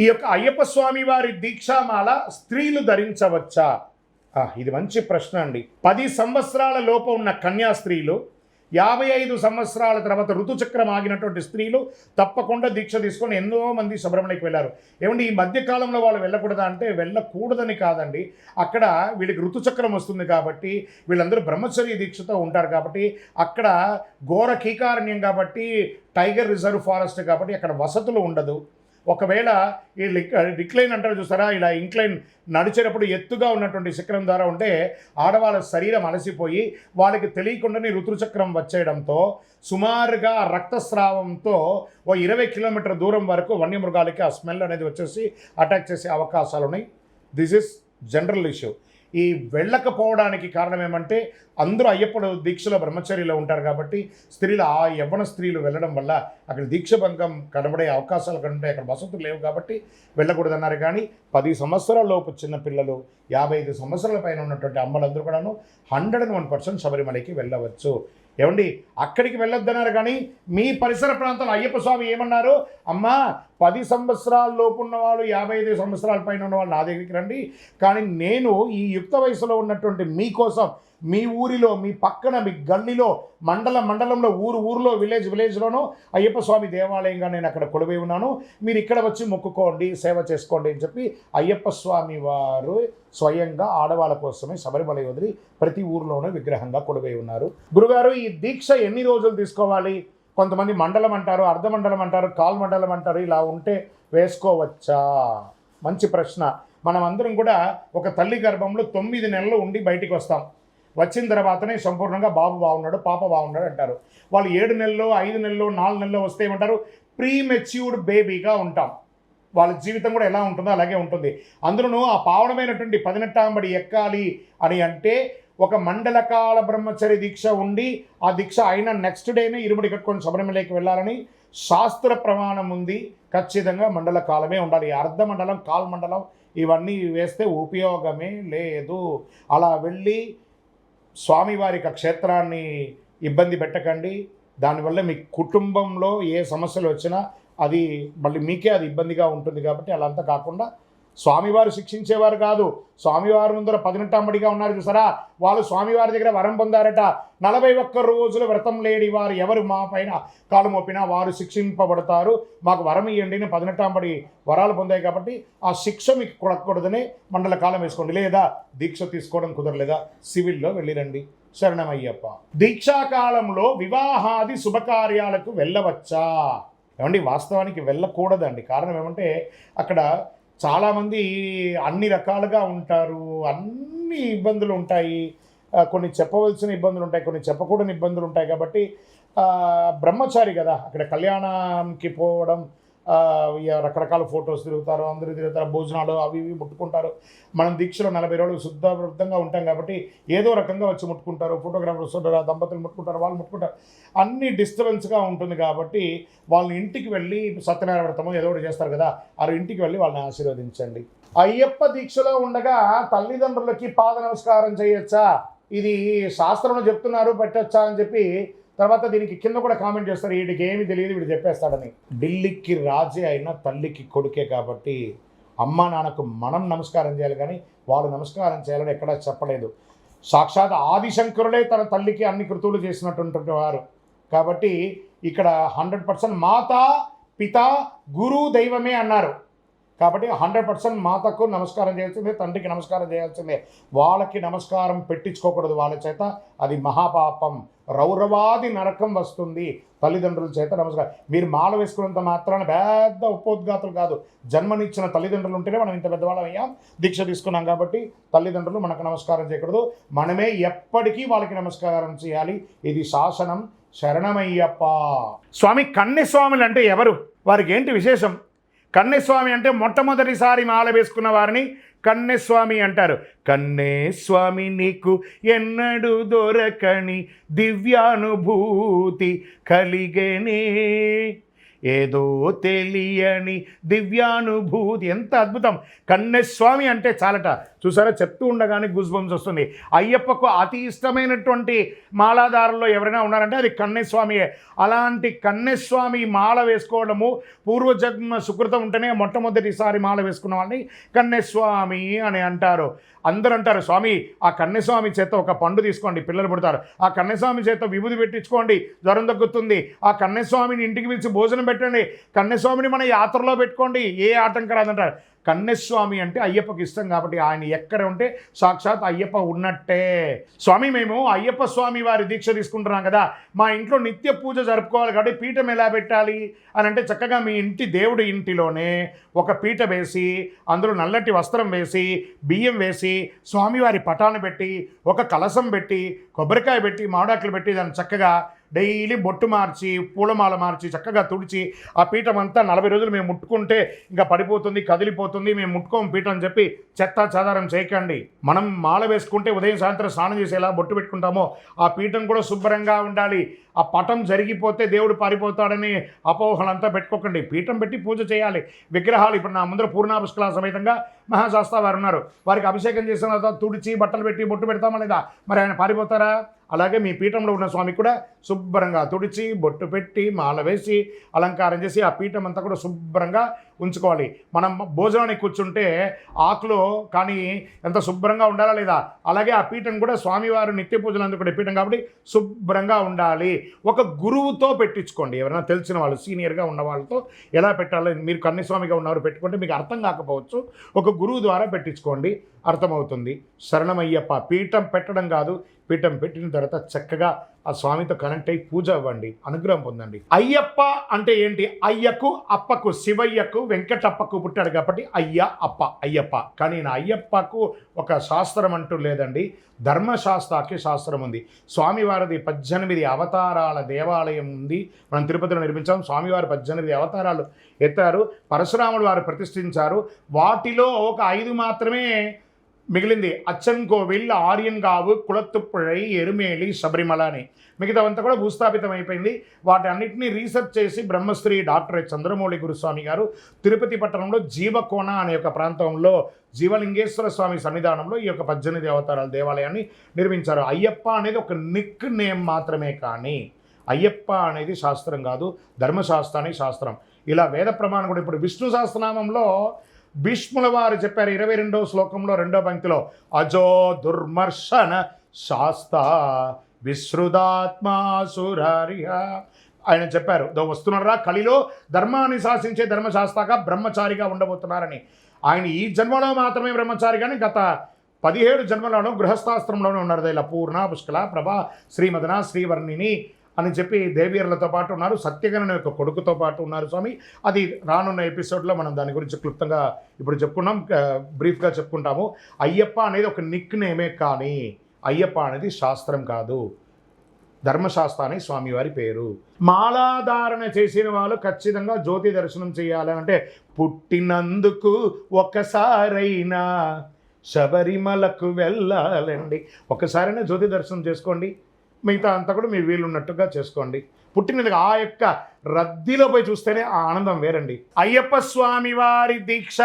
ఈ యొక్క అయ్యప్ప స్వామి వారి దీక్షామాల స్త్రీలు ధరించవచ్చా? ఇది మంచి ప్రశ్న అండి. పది సంవత్సరాల లోపు ఉన్న కన్యా స్త్రీలు యాభై ఐదు సంవత్సరాల తర్వాత ఋతుచక్రం ఆగినటువంటి స్త్రీలు తప్పకుండా దీక్ష తీసుకొని ఎంతో మంది శబరిమలకి వెళ్ళారు. ఏమండి ఈ మధ్యకాలంలో వాళ్ళు వెళ్ళకూడదా అంటే వెళ్ళకూడదని కాదండి. అక్కడ వీళ్ళకి ఋతుచక్రం వస్తుంది కాబట్టి వీళ్ళందరూ బ్రహ్మచర్య దీక్షతో ఉంటారు కాబట్టి అక్కడ ఘోర కీకారణ్యం కాబట్టి టైగర్ రిజర్వ్ ఫారెస్ట్ కాబట్టి అక్కడ వసతులు ఉండదు. ఒకవేళ ఈ లిక్ రిక్లైన్ అంటారు చూసారా? ఇలా ఇంక్లైన్ నడిచేటప్పుడు ఎత్తుగా ఉన్నటువంటి శిఖరం ద్వారా ఉంటే ఆడవాళ్ళ శరీరం అలసిపోయి వాళ్ళకి తెలియకుండానే ఋతుచక్రం వచ్చేయడంతో సుమారుగా రక్తస్రావంతో ఓ ఇరవై కిలోమీటర్ దూరం వరకు వన్యమృగాలకి ఆ స్మెల్ అనేది వచ్చేసి అటాక్ చేసే అవకాశాలు ఉన్నాయి దిస్ ఇస్ జనరల్ ఇష్యూ ఈ వెళ్ళకపోవడానికి కారణం ఏమంటే అందరూ అయ్యప్పడు దీక్షలో బ్రహ్మచర్యలో ఉంటారు కాబట్టి స్త్రీలు ఆ యవ్వన స్త్రీలు వెళ్ళడం వల్ల అక్కడ దీక్ష భంగం కనబడే అవకాశాలు కనుంటే అక్కడ వసతులు లేవు కాబట్టి వెళ్ళకూడదన్నారు. కానీ పది సంవత్సరాల లోపు చిన్న పిల్లలు యాభై ఐదు సంవత్సరాల పైన ఉన్నటువంటి అమ్మలందరూ కూడాను హండ్రెడ్ అండ్ వన్ పర్సెంట్ శబరిమలకి వెళ్ళవచ్చు. ఏమండి అక్కడికి వెళ్ళొద్దన్నారు కానీ మీ పరిసర ప్రాంతంలో అయ్యప్ప స్వామి ఏమన్నారు? అమ్మా పది సంవత్సరాల లోపు ఉన్నవాళ్ళు యాభై ఐదు సంవత్సరాల పైన ఉన్నవాళ్ళు నా దగ్గరికి రండి. కానీ నేను ఈ యుక్త వయసులో ఉన్నటువంటి మీకోసం మీ ఊరిలో మీ పక్కన మీ గల్లీలో మండల మండలంలో ఊరు ఊరిలో విలేజ్ విలేజ్లోనూ అయ్యప్ప స్వామి దేవాలయంగా నేను అక్కడ కొలువై ఉన్నాను. మీరు ఇక్కడ వచ్చి మొక్కుకోండి సేవ చేసుకోండి అని చెప్పి అయ్యప్ప స్వామి వారు స్వయంగా ఆడవాళ్ళ కోసమే శబరిమల వదిలి ప్రతి ఊరిలోనూ విగ్రహంగా కొలువై ఉన్నారు. గురుగారు ఈ దీక్ష ఎన్ని రోజులు తీసుకోవాలి? కొంతమంది మండలం అంటారు అర్ధమండలం అంటారు కాల్ మండలం అంటారు ఇలా ఉంటే వేసుకోవచ్చా? మంచి ప్రశ్న. మనం అందరం కూడా ఒక తల్లి గర్భంలో తొమ్మిది నెలలు ఉండి బయటికి వస్తాం. వచ్చిన తర్వాతనే సంపూర్ణంగా బాబు బాగున్నాడు పాప బాగున్నాడు అంటారు. వాళ్ళు ఏడు నెలలు ఐదు నెలలు నాలుగు నెలలు వస్తే ఏమంటారు? ప్రీ మెచ్యూర్డ్ బేబీగా ఉంటాం. వాళ్ళ జీవితం కూడా ఎలా ఉంటుందో అలాగే ఉంటుంది. అందులోనూ ఆ పావనమైనటువంటి పదినెట్టాంబడి ఎక్కాలి అని అంటే ఒక మండలకాల బ్రహ్మచర్య దీక్ష ఉండి ఆ దీక్ష అయిన నెక్స్ట్ డేనే ఇరుముడి కట్టుకొని శబరిమలకి వెళ్ళాలని శాస్త్ర ప్రమాణం ఉంది. ఖచ్చితంగా మండల కాలమే ఉండాలి అర్ధ మండలం కాల్ మండలం ఇవన్నీ వేస్తే ఉపయోగమే లేదు. అలా వెళ్ళి స్వామివారి యొక్క క్షేత్రాన్ని ఇబ్బంది పెట్టకండి. దానివల్ల మీ కుటుంబంలో ఏ సమస్యలు వచ్చినా అది మళ్ళీ మీకే అది ఇబ్బందిగా ఉంటుంది కాబట్టి అలా అంతా కాకుండా స్వామివారు శిక్షించేవారు కాదు. స్వామివారు ముందర పదినెట్టమ్మడిగా ఉన్నారు చూసారా? వాళ్ళు స్వామివారి దగ్గర వరం పొందారట. నలభై ఒక్క రోజులు వ్రతం లేని వారు ఎవరు మా పైన కాలు మోపినా వారు శిక్షింపబడతారు. మాకు వరం ఇవ్వండి నేను పదినెట్టంబడి వరాలు పొందాయి కాబట్టి ఆ శిక్ష మీకు కొడకూడదని మండల కాలం వేసుకోండి. లేదా దీక్ష తీసుకోవడం కుదరలేదా? సివిల్లో వెళ్ళిరండి శరణమయ్యప్ప. దీక్షాకాలంలో వివాహాది శుభకార్యాలకు వెళ్ళవచ్చా? ఏమండి వాస్తవానికి వెళ్ళకూడదండి. కారణం ఏమంటే అక్కడ చాలామంది అన్ని రకాలుగా ఉంటారు అన్ని ఇబ్బందులు ఉంటాయి. కొన్ని చెప్పవలసిన ఇబ్బందులు ఉంటాయి కొన్ని చెప్పకూడని ఇబ్బందులు ఉంటాయి. కాబట్టి బ్రహ్మచారి కదా అక్కడ కళ్యాణంకి పోవడం రకరకాల ఫొటోస్ తిరుగుతారు అందరూ తిరుగుతారు భోజనాలు అవి ఇవి ముట్టుకుంటారు. మనం దీక్షలో నలభై రోజులు శుద్ధవృద్ధంగా ఉంటాం కాబట్టి ఏదో రకంగా వచ్చి ముట్టుకుంటారు. ఫోటోగ్రాఫర్స్ ఉంటారు దంపతులు ముట్టుకుంటారు వాళ్ళు ముట్టుకుంటారు. అన్ని డిస్టర్బెన్స్గా ఉంటుంది కాబట్టి వాళ్ళని ఇంటికి వెళ్ళి సత్యనారాయణ వ్రతము ఏదో ఒకటి చేస్తారు కదా ఆ ఇంటికి వెళ్ళి వాళ్ళని ఆశీర్వదించండి. అయ్యప్ప దీక్షలో ఉండగా తల్లిదండ్రులకి పాద నమస్కారం చేయొచ్చా? ఇది శాస్త్రంలో చెప్తున్నారు పెట్టొచ్చా అని చెప్పి తర్వాత దీనికి కింద కూడా కామెంట్ చేస్తారు వీడికి ఏమి తెలియదు వీడు చెప్పేస్తాడని. ఢిల్లీకి రాజే అయినా తల్లికి కొడుకే కాబట్టి అమ్మ నాన్నకు మనం నమస్కారం చేయాలి కానీ వాళ్ళు నమస్కారం చేయాలని ఎక్కడా చెప్పలేదు. సాక్షాత్ ఆదిశంకరుడే తన తల్లికి అన్ని కృతువులు చేసినటువంటి వారు. కాబట్టి ఇక్కడ హండ్రెడ్ పర్సెంట్ మాత పిత గురు దైవమే అన్నారు. కాబట్టి హండ్రెడ్ పర్సెంట్ మాతకు నమస్కారం చేయాల్సిందే తండ్రికి నమస్కారం చేయాల్సిందే. వాళ్ళకి నమస్కారం పెట్టించుకోకూడదు వాళ్ళ చేత. అది మహాపాపం. రౌరవాది నరకం వస్తుంది తల్లిదండ్రుల చేత నమస్కారం. మీరు మాల వేసుకున్నంత మాత్రాన పెద్ద ఉపోద్ఘాతులు కాదు. జన్మనిచ్చిన తల్లిదండ్రులు ఉంటేనే మనం ఇంత పెద్దవాళ్ళం అయ్యాం. దీక్ష తీసుకున్నాం కాబట్టి తల్లిదండ్రులు మనకు నమస్కారం చేయకూడదు. మనమే ఎప్పటికీ వాళ్ళకి నమస్కారం చేయాలి. ఇది శాసనం. శరణమయ్యప్ప. స్వామి కన్నెస్వాములు అంటే ఎవరు? వారికి ఏంటి విశేషం? కన్నెస్వామి అంటే మొట్టమొదటిసారి మాల వేసుకున్న వారిని కన్నెస్వామి అంటారు. కన్నెస్వామి నీకు ఎన్నడు దొరకని దివ్యానుభూతి కలిగేనే. ఏదో తెలియని దివ్యానుభూతి. ఎంత అద్భుతం. కన్నెస్వామి అంటే చాలట. చూసారా? చెప్తూ ఉండగానే గుజ్ బంప్స్ వస్తుంది. అయ్యప్పకు అతి ఇష్టమైనటువంటి మాలాదారుల్లో ఎవరైనా ఉన్నారంటే అది కన్నెస్వామియే అలాంటి కన్నెస్వామి మాల వేసుకోవడము పూర్వజన్మ సుకృతం ఉంటేనే మొట్టమొదటిసారి మాల వేసుకున్న వాళ్ళని కన్నెస్వామి అని అంటారు. అందరూ అంటారు స్వామి ఆ కన్నెస్వామి చేత ఒక పండు తీసుకోండి పిల్లలు పుడతారు. ఆ కన్నెస్వామి చేత విభూది పెట్టించుకోండి జ్వరం తగ్గుతుంది. ఆ కన్నెస్వామిని ఇంటికి పిలిచి భోజనం పెట్టండి. కన్నెస్వామిని మన యాత్రలో పెట్టుకోండి. ఏ ఆటంకం రాదంటారు. కన్నెస్వామి అంటే అయ్యప్పకి ఇష్టం కాబట్టి ఆయన ఎక్కడ ఉంటే సాక్షాత్ అయ్యప్ప ఉన్నట్టే. స్వామి మేము అయ్యప్ప స్వామి వారి దీక్ష తీసుకుంటున్నాం కదా. మా ఇంట్లో నిత్య పూజ జరుపుకోవాలి కాబట్టి పీఠం ఎలా పెట్టాలి? అని అంటే చక్కగా మీ ఇంటి దేవుడి ఇంటిలోనే ఒక పీట వేసి అందులో నల్లటి వస్త్రం వేసి బియ్యం వేసి స్వామివారి పటాన్ని పెట్టి ఒక కలసం పెట్టి కొబ్బరికాయ పెట్టి మామిడాకులు పెట్టి దాన్ని చక్కగా డైలీ బొట్టు మార్చి పూలమాల మార్చి చక్కగా తుడిచి ఆ పీఠం అంతా నలభై రోజులు మేము ముట్టుకుంటే ఇంకా పడిపోతుంది కదిలిపోతుంది మేము ముట్టుకోం పీఠం అని చెప్పి చెత్త చెదారం చేయకండి. మనం మాల వేసుకుంటే ఉదయం సాయంత్రం స్నానం చేసి ఎలా బొట్టు పెట్టుకుంటామో ఆ పీఠం కూడా శుభ్రంగా ఉండాలి. ఆ పటం జరిగిపోతే దేవుడు పారిపోతాడని అపోహలంతా పెట్టుకోకండి. పీఠం పెట్టి పూజ చేయాలి. విగ్రహాలు ఇప్పుడు నా ముందర పూర్ణాపుష్కల సమేతంగా మహాశాస్త్ర వారు ఉన్నారు. వారికి అభిషేకం చేసిన తర్వాత తుడిచి బట్టలు పెట్టి బొట్టు పెడతామా లేదా? మరి ఆయన పారిపోతారా? అలాగే మీ పీఠంలో ఉన్న స్వామి కూడా శుభ్రంగా తుడిచి బొట్టు పెట్టి మాల వేసి అలంకారం చేసి ఆ పీఠం అంతా కూడా శుభ్రంగా ఉంచుకోవాలి. మనం భోజనానికి కూర్చుంటే ఆకులో కానీ ఎంత శుభ్రంగా ఉండాలా లేదా? అలాగే ఆ పీఠం కూడా స్వామివారు నిత్య పూజలు అందుకునే పీఠం కాబట్టి శుభ్రంగా ఉండాలి. ఒక గురువుతో పెట్టించుకోండి. ఎవరైనా తెలిసిన వాళ్ళు సీనియర్గా ఉన్న వాళ్ళతో ఎలా పెట్టాలి మీరు కన్యస్వామిగా ఉన్నవారు పెట్టుకుంటే మీకు అర్థం కాకపోవచ్చు. ఒక గురువు ద్వారా పెట్టించుకోండి. అర్థమవుతుంది. శరణమయ్యప్ప పీఠం పెట్టడం కాదు. పీఠం పెట్టిన తర్వాత చక్కగా ఆ స్వామితో కనెక్ట్ అయ్యి పూజ అవ్వండి అనుగ్రహం పొందండి. అయ్యప్ప అంటే ఏంటి? అయ్యకు అప్పకు శివయ్యకు వెంకటప్పకు పుట్టాడు కాబట్టి అయ్య అప్ప అయ్యప్ప. కానీ నా అయ్యప్పకు ఒక శాస్త్రం అంటూ లేదండి. ధర్మశాస్త్రాకి శాస్త్రం ఉంది. స్వామివారిది పద్దెనిమిది అవతారాల దేవాలయం ఉంది. మనం తిరుపతిలో నిర్మించాం స్వామివారి పద్దెనిమిది అవతారాలు ఎత్తారు. పరశురాముడు వారు ప్రతిష్ఠించారు. వాటిలో ఒక ఐదు మాత్రమే మిగిలింది అచ్చన్కోవిల్ ఆర్యన్గావు కుళత్తుప్పుഴై ఎరుమేలి శబరిమల అని మిగతావంతా కూడా భూస్థాపితం అయిపోయింది వాటి అన్నింటినీ రీసెర్చ్ చేసి బ్రహ్మశ్రీ డాక్టర్ చంద్రమౌళి గురుస్వామి గారు తిరుపతి పట్టణంలో జీవకోణ అనే ఒక ప్రాంతంలో జీవలింగేశ్వర స్వామి సన్నిధానంలో ఈ యొక్క పద్దెనిమిది అవతారాల దేవాలయాన్ని నిర్మించారు. అయ్యప్ప అనేది ఒక నిక్ నేమ్ మాత్రమే కానీ అయ్యప్ప అనేది శాస్త్రం కాదు ధర్మశాస్త్రానికి శాస్త్రం. ఇలా వేద ప్రమాణం కూడా ఇప్పుడు విష్ణు సహస్రనామంలో భీష్ముల వారు చెప్పారు ఇరవై రెండవ శ్లోకంలో రెండో పంక్తిలో అజో దుర్మర్శన శాస్త విశ్రుదాత్మాసురారిహ ఆయన చెప్పారు దో వస్తున్నారా కలిలో? ధర్మాన్ని శాసించే ధర్మశాస్త్రగా బ్రహ్మచారిగా ఉండబోతున్నారని. ఆయన ఈ జన్మలో మాత్రమే బ్రహ్మచారి కానీ గత పదిహేడు జన్మలోనూ గృహస్థాస్త్రంలోనూ ఉన్నారు. ఇలా పూర్ణ పుష్కల ప్రభా శ్రీమదన శ్రీవర్ణిని అని చెప్పి దేవియర్లతో పాటు ఉన్నారు. సత్యగణన యొక్క కొడుకుతో పాటు ఉన్నారు స్వామి. అది రానున్న ఎపిసోడ్లో మనం దాని గురించి క్లుప్తంగా ఇప్పుడు చెప్పుకున్నాం. బ్రీఫ్గా చెప్పుకుంటాము. అయ్యప్ప అనేది ఒక నిక్ నేమే కానీ అయ్యప్ప అనేది శాస్త్రం కాదు. ధర్మశాస్త్రాన్ని స్వామివారి పేరు. మాలాధారణ చేసిన వాళ్ళు ఖచ్చితంగా జ్యోతి దర్శనం చేయాలి అంటే పుట్టినందుకు ఒక్కసారైనా శబరిమలకు వెళ్ళాలండి. ఒక్కసారైనా జ్యోతి దర్శనం చేసుకోండి. మిగతా అంతా కూడా మీ వీలున్నట్టుగా చేసుకోండి. పుట్టినది ఆ యొక్క రద్దీలో పోయి చూస్తేనే ఆ ఆనందం వేరండి. అయ్యప్ప స్వామి వారి దీక్ష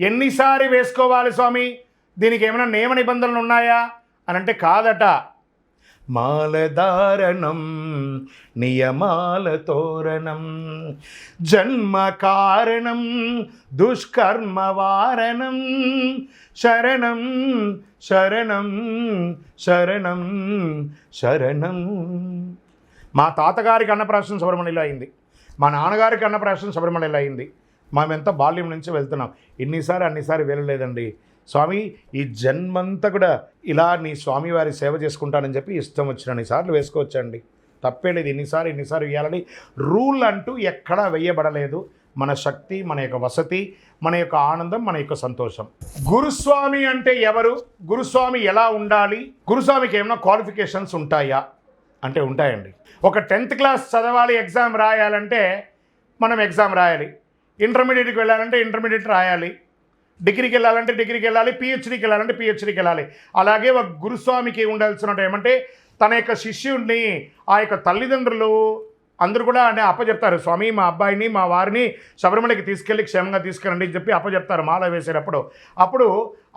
ఎన్నిసారి వేసుకోవాలి స్వామి? దీనికి ఏమైనా నియమ నిబంధనలు ఉన్నాయా? అని అంటే కాదట. మాలధారణం నియమాల తోరణం జన్మ కారణం దుష్కర్మ వారణం శరణం శరణం శరణం శరణం. మా తాతగారికి అన్నప్రాసం శబరిమలలో అయింది. మా నాన్నగారికి అన్నప్రాసం శబరిమలలో అయింది. మేమెంత బాల్యం నుంచి వెళ్తున్నాం. ఇన్నిసారి అన్నిసారి వెళ్ళలేదండి. స్వామి ఈ జన్మంతా కూడా ఇలా నీ స్వామివారి సేవ చేసుకుంటానని చెప్పి ఇష్టం వచ్చినన్ని సార్లు వేసుకోవచ్చండి. తప్పే లేదు. ఇన్నిసారి ఇన్నిసార్లు వేయాలని రూల్ అంటూ ఎక్కడా వేయబడలేదు. మన శక్తి మన యొక్క వసతి మన యొక్క ఆనందం మన యొక్క సంతోషం. గురుస్వామి అంటే ఎవరు? గురుస్వామి ఎలా ఉండాలి? గురుస్వామికి ఏమైనా క్వాలిఫికేషన్స్ ఉంటాయా? అంటే ఉంటాయండి. ఒక టెన్త్ క్లాస్ చదవాలి ఎగ్జామ్ రాయాలంటే మనం ఎగ్జామ్ రాయాలి. ఇంటర్మీడియట్కి వెళ్ళాలంటే ఇంటర్మీడియట్ రాయాలి. డిగ్రీకి వెళ్ళాలంటే డిగ్రీకి వెళ్ళాలి. పిహెచ్డీకి వెళ్ళాలంటే పిహెచ్డీకి వెళ్ళాలి. అలాగే ఒక గురుస్వామికి ఉండాల్సిన ఏమంటే తన యొక్క శిష్యుడిని ఆ యొక్క తల్లిదండ్రులు అందరూ కూడా అంటే అప్పచెప్తారు స్వామి మా అబ్బాయిని మా వారిని శబరిమలకి తీసుకెళ్ళి క్షేమంగా తీసుకెళ్ళండి అని చెప్పి అప్పచెప్తారు మాల వేసేటప్పుడు. అప్పుడు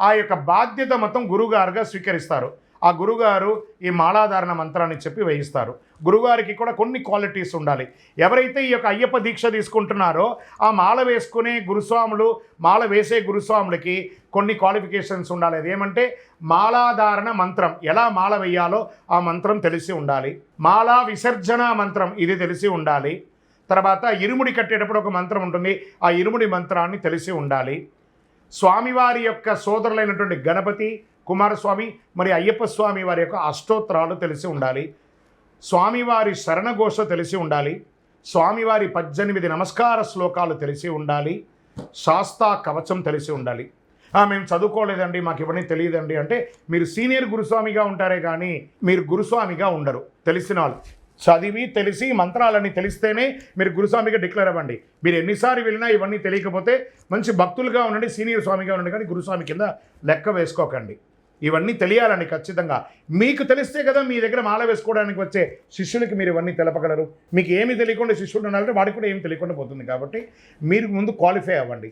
ఆ యొక్క బాధ్యత మొత్తం గురువుగారుగా స్వీకరిస్తారు. ఆ గురుగారు ఈ మాలాధారణ మంత్రాన్ని చెప్పి వేయిస్తారు. గురుగారికి కూడా కొన్ని క్వాలిటీస్ ఉండాలి. ఎవరైతే ఈ యొక్క అయ్యప్ప దీక్ష తీసుకుంటున్నారో ఆ మాల వేసుకునే గురుస్వాములు మాల వేసే గురుస్వాములకి కొన్ని క్వాలిఫికేషన్స్ ఉండాలి. అదేమంటే మాలాధారణ మంత్రం ఎలా మాల వేయాలో ఆ మంత్రం తెలిసి ఉండాలి. మాలా విసర్జన మంత్రం ఇది తెలిసి ఉండాలి. తర్వాత ఇరుముడి కట్టేటప్పుడు ఒక మంత్రం ఉంటుంది. ఆ ఇరుముడి మంత్రాన్ని తెలిసి ఉండాలి. స్వామివారి యొక్క సోదరులైనటువంటి గణపతి కుమారస్వామి మరి అయ్యప్ప స్వామి వారి యొక్క అష్టోత్తరాలు తెలిసి ఉండాలి. స్వామివారి శరణఘోష తెలిసి ఉండాలి. స్వామివారి పద్దెనిమిది నమస్కార శ్లోకాలు తెలిసి ఉండాలి. శాస్తా కవచం తెలిసి ఉండాలి. మేము చదువుకోలేదండి మాకు ఇవన్నీ తెలియదండి అంటే మీరు సీనియర్ గురుస్వామిగా ఉంటారే కానీ మీరు గురుస్వామిగా ఉండరు. తెలిసిన వాళ్ళు. చదివి తెలిసి మంత్రాలన్నీ తెలిస్తేనే మీరు గురుస్వామిగా డిక్లేర్ అవ్వండి. మీరు ఎన్నిసార్లు వెళ్ళినా ఇవన్నీ తెలియకపోతే మంచి భక్తులుగా ఉండండి సీనియర్ స్వామిగా ఉండండి కానీ గురుస్వామి కింద లెక్క వేసుకోకండి. ఇవన్నీ తెలియాలండి ఖచ్చితంగా. మీకు తెలిస్తే కదా మీ దగ్గర మాల వేసుకోవడానికి వచ్చే శిష్యులకి మీరు ఇవన్నీ తెలపగలరు. మీకు ఏమి తెలియకుండా శిష్యుడు ఉండాలంటే వాడికి కూడా ఏమి తెలియకుండా పోతుంది కాబట్టి మీరు ముందు క్వాలిఫై అవ్వండి.